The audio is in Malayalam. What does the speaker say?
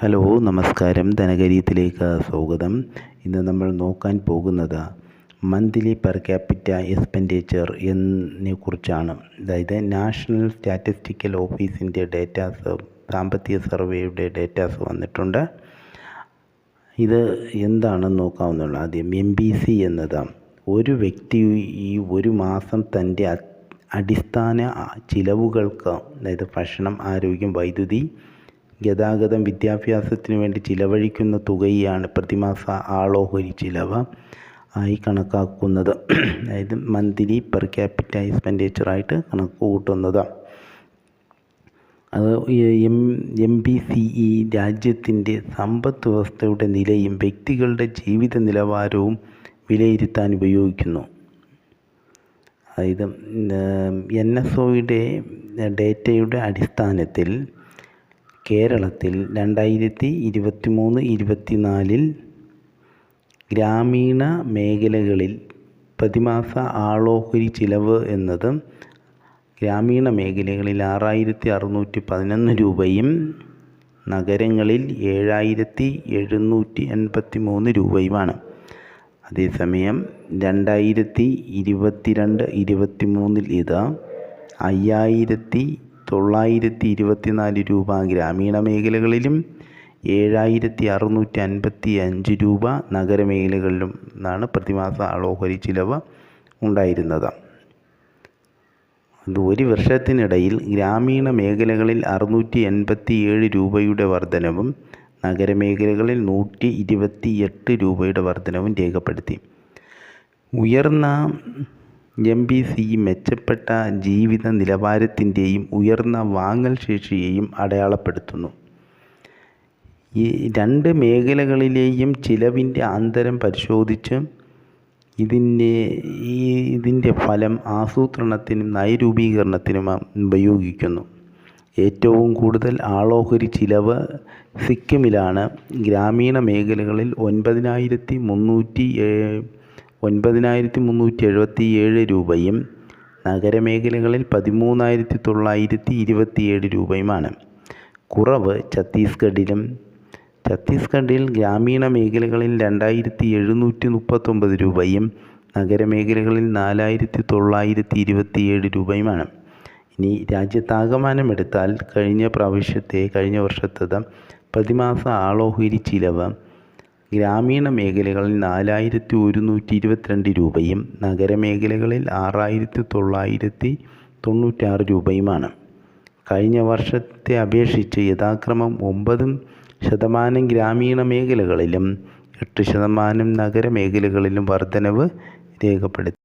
ഹലോ നമസ്കാരം. ധനകരീത്തിലേക്ക് സ്വാഗതം. ഇന്ന് നമ്മൾ നോക്കാൻ പോകുന്നത് മന്ത്ലി പെർ ക്യാപിറ്റ എക്സ്പെൻഡിച്ചർ എന്നെ കുറിച്ചാണ്. അതായത് നാഷണൽ സ്റ്റാറ്റിസ്റ്റിക്കൽ ഓഫീസിന്റെ ഡേറ്റാസ് സാമ്പത്തിക സർവേയുടെ ഡേറ്റാസ് വന്നിട്ടുണ്ട്. ഇത് എന്താണെന്ന് നോക്കാവുന്നുള്ളൂ ആദ്യം എം ബി സി എന്നത് ഒരു വ്യക്തി ഈ ഒരു മാസം തന്റെ അടിസ്ഥാന ചിലവുകൾക്ക് അതായത് ഭക്ഷണം ആരോഗ്യം വൈദ്യുതി ഗതാഗതം വിദ്യാഭ്യാസത്തിന് വേണ്ടി ചിലവഴിക്കുന്ന തുകയാണ് പ്രതിമാസ ആളോഹരി ചിലവ് ആയി കണക്കാക്കുന്നത്. അതായത് മന്ത്ലി പെർ ക്യാപിറ്റ എക്സ്പെൻഡിച്ചറായിട്ട് കണക്ക് കൂട്ടുന്നത്. അത് M M B C E രാജ്യത്തിന്റെ സമ്പദ് വ്യവസ്ഥയുടെ നിലയും വ്യക്തികളുടെ ജീവിത നിലവാരവും വിലയിരുത്താൻ ഉപയോഗിക്കുന്നു. അതായത് എൻ എസ് ഒയുടെ ഡേറ്റയുടെ അടിസ്ഥാനത്തിൽ കേരളത്തിൽ രണ്ടായിരത്തി ഇരുപത്തി മൂന്ന് ഇരുപത്തിനാലിൽ ഗ്രാമീണ മേഖലകളിൽ പ്രതിമാസ ആളോഹരി ചിലവ് എന്നത് ഗ്രാമീണ മേഖലകളിൽ ആറായിരത്തി അറുന്നൂറ്റി പതിനൊന്ന് രൂപയും നഗരങ്ങളിൽ ഏഴായിരത്തി എഴുന്നൂറ്റി എൺപത്തി മൂന്ന് രൂപയുമാണ്. അതേസമയം രണ്ടായിരത്തി ഇരുപത്തിരണ്ട് ഇരുപത്തി മൂന്നിൽ ഇത് അയ്യായിരത്തി തൊള്ളായിരത്തി ഇരുപത്തിനാല് രൂപ ഗ്രാമീണ മേഖലകളിലും ഏഴായിരത്തി അറുന്നൂറ്റി അൻപത്തി അഞ്ച് രൂപ നഗരമേഖലകളിലും എന്നാണ് പ്രതിമാസ അളോഹരി ചിലവ് ഉണ്ടായിരുന്നത്. ഇത് ഒരു വർഷത്തിനിടയിൽ ഗ്രാമീണ മേഖലകളിൽ അറുന്നൂറ്റി എൺപത്തി ഏഴ് രൂപയുടെ വർധനവും നഗരമേഖലകളിൽ നൂറ്റി ഇരുപത്തി എട്ട് രൂപയുടെ വർധനവും രേഖപ്പെടുത്തി. ഉയർന്ന എം ബി സി മെച്ചപ്പെട്ട ജീവിത നിലവാരത്തിന്റെയും ഉയർന്ന വാങ്ങൽ ശേഷിയെയും അടയാളപ്പെടുത്തുന്നു. ഈ രണ്ട് മേഖലകളിലെയും ചിലവിന്റെ അന്തരം പരിശോധിച്ച് ഇതിന്റെ ഈ ഇതിന്റെ ഫലം ആസൂത്രണത്തിനും നയരൂപീകരണത്തിനും ഉപയോഗിക്കുന്നു. ഏറ്റവും കൂടുതൽ ആളോഹരി ചിലവ് സിക്കിമിലാണ്. ഗ്രാമീണ മേഖലകളിൽ ഒൻപതിനായിരത്തി മുന്നൂറ്റി ഒൻപതിനായിരത്തി മുന്നൂറ്റി എഴുപത്തി ഏഴ് രൂപയും നഗരമേഖലകളിൽ പതിമൂന്നായിരത്തി തൊള്ളായിരത്തി ഇരുപത്തിയേഴ് രൂപയുമാണ്. കുറവ് ഛത്തീസ്ഗഡിലും ഛത്തീസ്ഗഡിൽ ഗ്രാമീണ മേഖലകളിൽ രണ്ടായിരത്തി എഴുന്നൂറ്റി മുപ്പത്തൊമ്പത് രൂപയും നഗരമേഖലകളിൽ നാലായിരത്തി തൊള്ളായിരത്തി ഇരുപത്തിയേഴ് രൂപയുമാണ്. ഇനി രാജ്യത്താകമാനം എടുത്താൽ കഴിഞ്ഞ പ്രാവശ്യത്തെ കഴിഞ്ഞ വർഷത്തത് പ്രതിമാസ ആളോഹരി ചിലവ് ഗ്രാമീണ മേഖലകളിൽ നാലായിരത്തി ഒരുന്നൂറ്റി ഇരുപത്തിരണ്ട് രൂപയും നഗരമേഖലകളിൽ ആറായിരത്തി തൊള്ളായിരത്തി തൊണ്ണൂറ്റാറ് രൂപയുമാണ്. കഴിഞ്ഞ വർഷത്തെ അപേക്ഷിച്ച് യഥാക്രമം ഒമ്പതും ശതമാനം ഗ്രാമീണ മേഖലകളിലും എട്ട് ശതമാനം നഗരമേഖലകളിലും വർധനവ് രേഖപ്പെടുത്തി.